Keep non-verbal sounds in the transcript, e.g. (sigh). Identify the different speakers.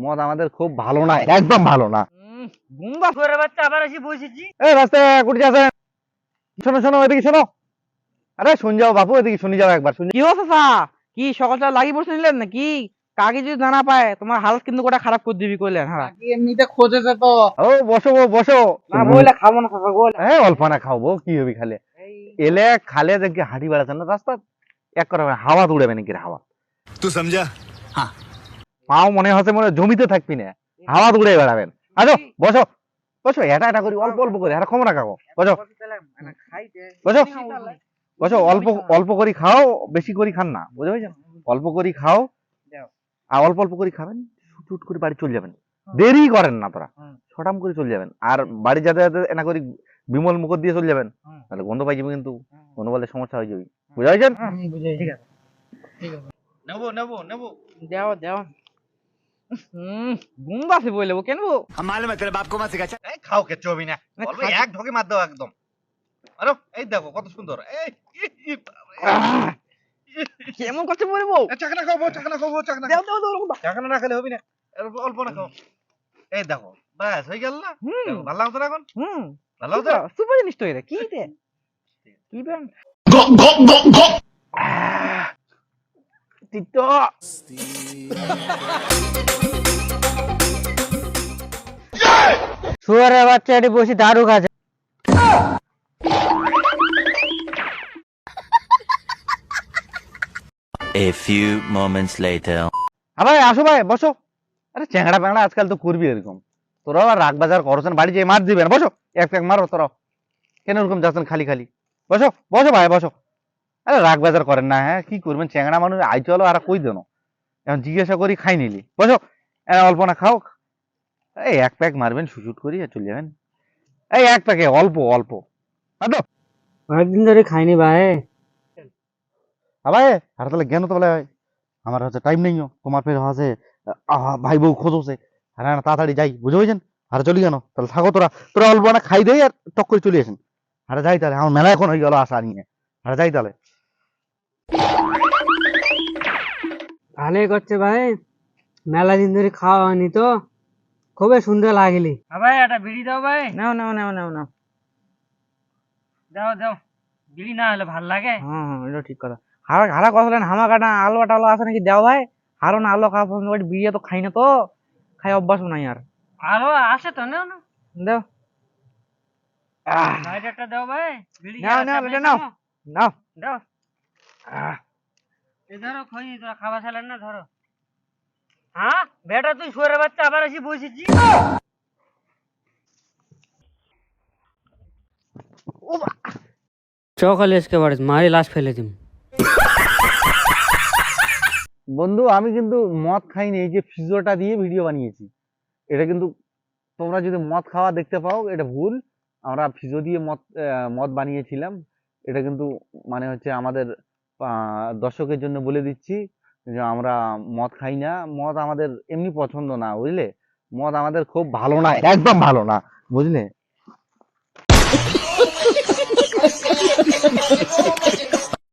Speaker 1: মদ আমাদের খুব ভালো না হ্যাঁ। একদম ভালো না।
Speaker 2: করে বাচ্চা আবার এসে বসেছি।
Speaker 1: এ রাস্তায় কুটি আছেন শোনো শোনো এদিকে শোনো। আরে শুন যাও বাপু এদিকে যাও একবার
Speaker 2: কি কি সকালটা লাগি নিলেন নাকি? কাকে যদি জানা পায় তোমার হালত কিন্তু খারাপ করে দিবি কইলেন হ্যাঁ।
Speaker 3: এমনিতে খোঁজেছে তো।
Speaker 1: ও বসো বসো।
Speaker 2: না খাব না খাব বল
Speaker 1: হ্যাঁ অল্প না খাব কি হবি খালে। এলে খালে দেখি হাঁটি বেড়াচ্ছে না রাস্তা এক করে হাওয়া দৌড়াবে নাকি হাওয়া?
Speaker 4: তুই সমঝা? হ্যাঁ।
Speaker 1: পাও মনে হচ্ছে মনে জমিতে থাকবি না। হাওয়া দৌড়ে বেড়াবেন। আছো বসো। বসো এটা এটা করি অল্প অল্প করে এটা কম খাও বসো। বসো। বসো অল্প অল্প করে খাও বেশি করে খান না বুঝতে পেরেছেন? অল্প করে খাও আর অল্প অল্প করে খাবেন ছুট করে বাড়ি চলে যাবেন। দেরি করেন না তোরা। ছটাম করে চলে যাবেন। আর বাড়ি যাতে যাতে এনা করে বিমল মুখ দিয়ে চলে যাবেন। তাহলে গন্ধ পাই যাবে কিন্তু গন্ধ বলে সমস্যা হয়ে যাবে। বুঝতে পেরেছেন?
Speaker 2: ঠিক আছে।
Speaker 3: নেব নেব নেব।
Speaker 2: দেও দেও গুমবাসে বলে
Speaker 4: ও কেন মালুম তেরে বাপ কোমা শিখাচ্ছে
Speaker 3: এই খাও কে চবি না।
Speaker 2: বলব
Speaker 3: এক ঢোকে মার দাও একদম। আরে এই দেখো কত সুন্দর। এই
Speaker 2: কেমন করছে বলব
Speaker 3: চাকনা খাব চাকনা খাব চাকনা
Speaker 2: দাও দাও দাও
Speaker 3: চাকনা না খেলে হবে না। অল্প না খাও। এই দেখো বাস হয়ে গেল না? ভালো লাগতো না এখন?
Speaker 2: হুম।
Speaker 3: ভালো লাগতো
Speaker 2: সুপার জিনিস তো এটা। কি তে কি ব্যান গপ গপ গপ গপ। টিকটক। (laughs) শুয়ারের বাচ্চা এটি বসে দারু খাচ্ছে
Speaker 5: A few moments later.
Speaker 1: আরে আসো ভাই বসো। আরে চ্যাংড়া প্যাংড়া আজকাল তো করবি এরকম। তোরাও আর রাগ বাজার করছেন বাড়ি যেয়ে মার দিবেন। বসো এক এক মারো তোরাও। কেন ওরকম যাচ্ছেন খালি খালি? বসো বসো ভাই বসো। আরে রাগ বাজার করেন না হ্যাঁ কি করবেন? চ্যাংড়া মানুষ আই চলো আর কই দেন এখন জিজ্ঞাসা করি খাই নিলি। বসো অল্প না খাও। এই এক প্যাক মারবেন শুশুট করি আর চলে যাবেন। এই এক প্যাকে অল্প অল্প।
Speaker 2: অনেকদিন ধরে খাইনি ভাই।
Speaker 1: আবার আর তাহলে জ্ঞান তো বলে আমার হচ্ছে টাইম নেই তোমার ফের আহা, ভাই বউ খোঁজছে আর না তাড়াতাড়ি যাই বুঝে পেয়েছেন আর চলি কেন? তাহলে থাকো তোরা। তোরা অল্প না খাই দেই আর টক করে চলে আসেন। আর যাই তাহলে আমার মেলা এখন হয়ে গেল আসা নিয়ে। আর যাই তাহলে।
Speaker 6: ভালোই করছে ভাই। মেলা দিন ধরে খাওয়া হয়নি তো। খুবই সুন্দর লাগলি।
Speaker 2: ভাই একটা বিড়ি দাও ভাই। নাও নাও নাও নাও নাও। দাও দাও। বিড়ি না হলে ভালো লাগে। হ্যাঁ হ্যাঁ এটা ঠিক কথা। হারা হারা কথা বলেন হামা কাটা আলু টালু আছে নাকি? দাও ভাই। হারো না আলো খাওয়া পছন্দ করি বিড়ি তো খাই না তো। খাই অভ্যাস নাই আর। আলু আছে তো নাও না দাও। একটা দাও ভাই। নাও নাও এটা নাও। নাও। দাও। এ ধরো খই তোরা খাওয়া চালেন না ধরো। হ্যাঁ? বেটা তুই বাচ্চা আবার এসে বসেছি
Speaker 6: চকালে এসকে মারি লাশ ফেলে দিম।
Speaker 1: বন্ধু আমি কিন্তু মদ খাইনি এই যে ফিজোটা দিয়ে ভিডিও বানিয়েছি। এটা কিন্তু তোমরা যদি মদ খাওয়া দেখতে পাও এটা ভুল। আমরা ফিজো দিয়ে মদ আহ, মদ বানিয়েছিলাম। এটা কিন্তু মানে হচ্ছে আমাদের আহ, দর্শকের জন্য বলে দিচ্ছি। যে আমরা মদ খাই না, মদ আমাদের এমনি পছন্দ না, বুঝলে? মদ আমাদের খুব ভালো না, একদম ভালো না, বুঝলে? (laughs)